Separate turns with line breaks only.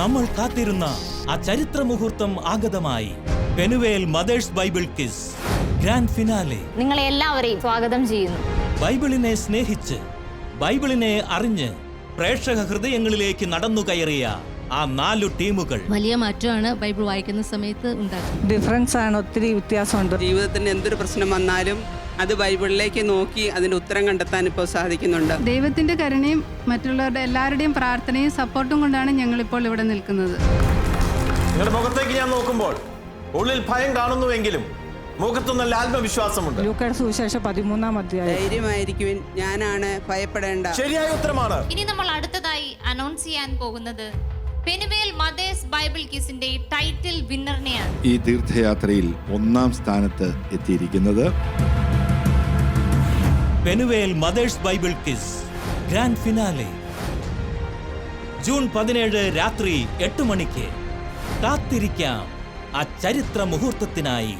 നമ്മൾ കാത്തിരുന്ന ആ ചരിത്ര മുഹൂർത്തം ആഗതമായി. Penuel mothers Bible quiz grand finale.
നിങ്ങളെ എല്ലാവരെയും സ്വാഗതം ചെയ്യുന്നു.
ബൈബിളിനെ സ്നേഹിച്ച് ബൈബിളിനെ അറിഞ്ഞ് പ്രേക്ഷക ഹൃദയങ്ങളിലേക്ക് നടന്നു കയറിയ ആ നാലു ടീമുകൾ.
വലിയ മാറ്റമാണ് ബൈബിൾ വായിക്കുന്ന സമയത്ത് ഉണ്ടാക്കുന്നത്.
ഡിഫറൻസ് ആണ് ഒത്തിരി വ്യത്യാസമുണ്ട്.
ജീവിതത്തിന് എന്തൊരു പ്രശ്നം വന്നാലും അത് ബൈബിളിലേക്ക് നോക്കി അതിന്റെ ഉത്തരം കണ്ടെത്താൻ ഇപ്പോൾ സാധിക്കുന്നുണ്ട്.
ദൈവത്തിന്റെ കരുണയും മറ്റുള്ളവരുടെ എല്ലാവരുടെയും പ്രാർത്ഥനയും സപ്പോർട്ടും കൊണ്ടാണ് ഞങ്ങൾ ഇപ്പോൾ ഇവിടെ നിൽക്കുന്നത്.
നിങ്ങളുടെ മുഖത്തേക്ക് ഞാൻ നോക്കുമ്പോൾ ഉള്ളിൽ ഭയം കാണുന്നുവെങ്കിലും മുഖത്തു നല്ല ആത്മവിശ്വാസമുണ്ട്.
ലൂക്കയുടെ സുവിശേഷം പതിമൂന്നാം അധ്യായം.
ധൈര്യമായിരിക്കുവിൻ ഞാനാണ് ഭയപ്പെടേണ്ട.
ശരിയായ ഉത്തരമാണ്.
ഇനി നമ്മൾ അടുത്തതായി അനൗൺസ് ചെയ്യാൻ പോകുന്നത് പെനുവേൽ മദേഴ്സ് ബൈബിൾ കിസിന്റെ ടൈറ്റിൽ വിന്നറിനെയാണ്
ഈ തീർത്ഥയാത്രയിൽ ഒന്നാം സ്ഥാനത്ത് എത്തിയിരിക്കുന്നത്
Penuel mothers Bible quiz grand finale June പതിനേഴ് രാത്രി എട്ട് മണിക്ക് കാത്തിരിക്കാം ആ ചരിത്ര മുഹൂർത്തത്തിനായി.